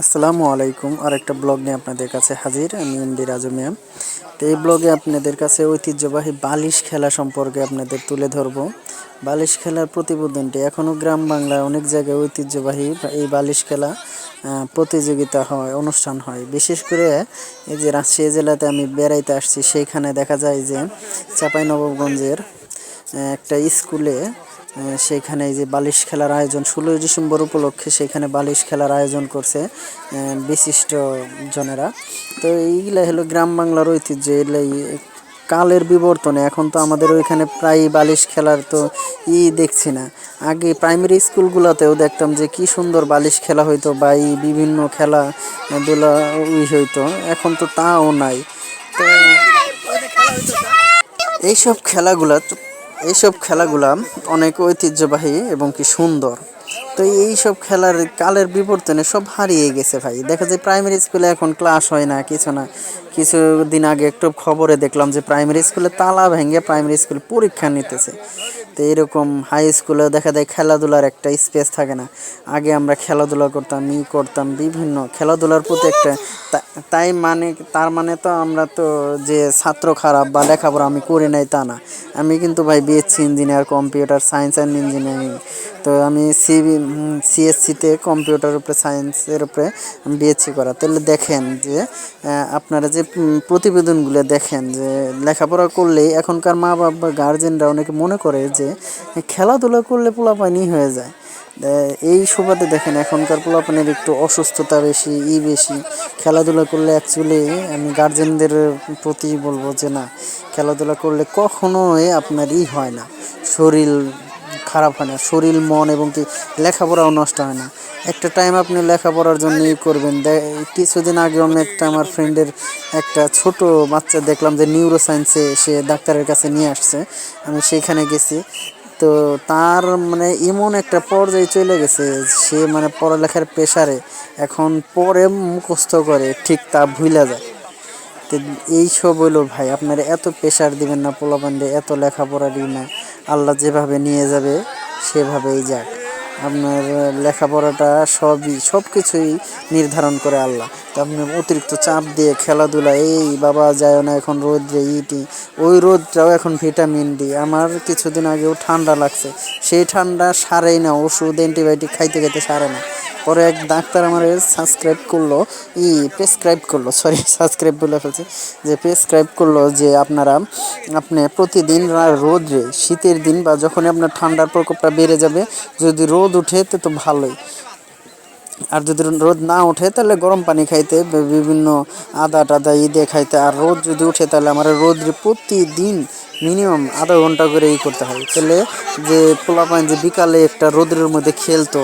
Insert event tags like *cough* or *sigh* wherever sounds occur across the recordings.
আসসালামু আলাইকুম। আর একটা ব্লগ নিয়ে আপনাদের কাছে হাজির, আমি এমডি রাজু ম্যাম। তো এই ব্লগে আপনাদের কাছে ঐতিহ্যবাহী বালিশ খেলা সম্পর্কে আপনাদের তুলে ধরবো। বালিশ খেলার প্রতিবেদনটি এখনও গ্রাম বাংলায় অনেক জায়গায় ঐতিহ্যবাহী এই বালিশ খেলা প্রতিযোগিতা হয়, অনুষ্ঠান হয়। বিশেষ করে এই যে রাজশাহী জেলাতে আমি বেড়াইতে আসছি, সেইখানে দেখা যায় যে চাঁপাইনবাবগঞ্জের একটা স্কুলে এই যে বালিশ খেলার আয়োজন ষোলোই ডিসেম্বর উপলক্ষে সেখানে বালিশ খেলার আয়োজন করছে বিশিষ্ট জনেরা। তো এইগুলা হলো গ্রাম বাংলার ঐতিহ্য এগুলাই কালের বিবর্তনে। এখন তো আমাদের ওইখানে প্রায় বালিশ খেলার তো ই দেখছি না। আগে প্রাইমারি স্কুলগুলোতেও দেখতাম যে কি সুন্দর বালিশ খেলা হইতো বা এই বিভিন্ন খেলাধুলা ই হইতো এখন তো তাও নাই। তো। এইসব খেলাগুলা এইসব খেলাগুলা অনেক ঐতিহ্যবাহী এবং কি সুন্দর। তো এইসব খেলার কালের বিবর্তনে সব হারিয়ে গেছে ভাই। দেখা যায় প্রাইমারি স্কুলে এখন ক্লাস হয় না, কিছু না। কিছুদিন আগে একটু খবরে দেখলাম যে প্রাইমারি স্কুলে তালা ভেঙে প্রাইমারি স্কুলে পরীক্ষা নিতেছে। তো এরকম হাই স্কুলে দেখা যায় খেলাধুলার একটা স্পেস থাকে না। আগে আমরা খেলাধুলা করতাম, ই করতাম, বিভিন্ন খেলাধুলার প্রতি একটা তাই মানে তার মানে তো আমরা তো যে ছাত্র খারাপ বা লেখাপড়া আমি করি নাই তা না। আমি কিন্তু ভাই BSc engineer computer science and engineering তো আমি সি সিএসসিতে কম্পিউটার উপরে সায়েন্সের উপরে বিএসসি করা। তাহলে দেখেন যে আপনারা যে প্রতিবেদনগুলো দেখেন যে, লেখাপড়া করলেই এখনকার মা বাবা বা গার্জেনরা অনেকে মনে করে যে, খেলাধুলা করলে পোলাপানি হয়ে যায়। এই সুবাদে দেখেন এখনকার পোলাপানের একটু অসুস্থতা বেশি, ই বেশি। খেলাধুলা করলে অ্যাকচুয়ালি আমি গার্জেনদের প্রতি বলব যে, না, খেলাধুলা করলে কখনোই আপনার ই হয় না। শরীর খারাপ হয় না। শরীর, মন এবং কি লেখাপড়াও নষ্ট হয় না। একটা টাইম আপনি লেখাপড়ার জন্য ই করবেন কিছুদিন আগে আমি একটা আমার ফ্রেন্ডের একটা ছোট বাচ্চা দেখলাম যে নিউরো সায়েন্সে সে ডাক্তারের কাছে নিয়ে আসছে। আমি সেইখানে গেছি। তো তার মানে এমন একটা পর্যায়ে চলে গেছে সে মানে পড়ালেখার পেশারে এখন পরে মুখস্থ করে ঠিক তা ভুলে যায়। তো এই সব হইল ভাই, আপনারা এত প্রেশার দিবেন না পোলাপান্ডে এত লেখাপড়া দিন না। আল্লাহ যেভাবে নিয়ে যাবে সেভাবেই যাক। আপনার লেখাপড়াটা সবই সব কিছুই নির্ধারণ করে আল্লাহ। তো আপনি অতিরিক্ত চাপ দিয়ে খেলাধুলা, এই বাবা যায় না এখন রোদ্রে ইটি, ওই রোদটাও এখন ভিটামিন ডি। আমার কিছুদিন আগেও ঠান্ডা লাগছে। সেই ঠান্ডা সারেই না, ওষুধ, অ্যান্টিবায়োটিক খাইতে খাইতে সারে না। পরে এক ডাক্তার আমার সাবস্ক্রাইব করল, ই প্রেসক্রাইব করল সরি সাবস্ক্রাইব *laughs* বলে ফেলছি, যে প্রেসক্রাইব করল যে আপনারা, আপনি প্রতিদিন রোদ্রে, শীতের দিন বা যখনই আপনার ঠান্ডার প্রকোপটা বেড়ে যাবে, যদি রোদ উঠে তো তো ভালোই। আর যদি রোদ না ওঠে তাহলে গরম পানি খাইতে বিভিন্ন আদা টাদা ই দিয়ে খাইতে। আর রোদ যদি উঠে তাহলে আমার রোদ প্রতিদিন মিনিমাম আধা ঘণ্টা করে ই করতে হয়। তাহলে যে পোলাপান যে বিকালে একটা রোদের মধ্যে খেলতো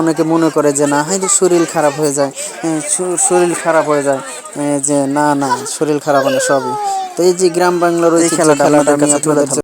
অনেকে মনে করে যে না হাই শরীর খারাপ হয়ে যায়। হ্যাঁ, শরীর খারাপ হয়ে যায়। যে না না শরীর খারাপ হলে সবই। তো এই যে গ্রাম বাংলার ওই খেলাটা আপনাদের কাছে।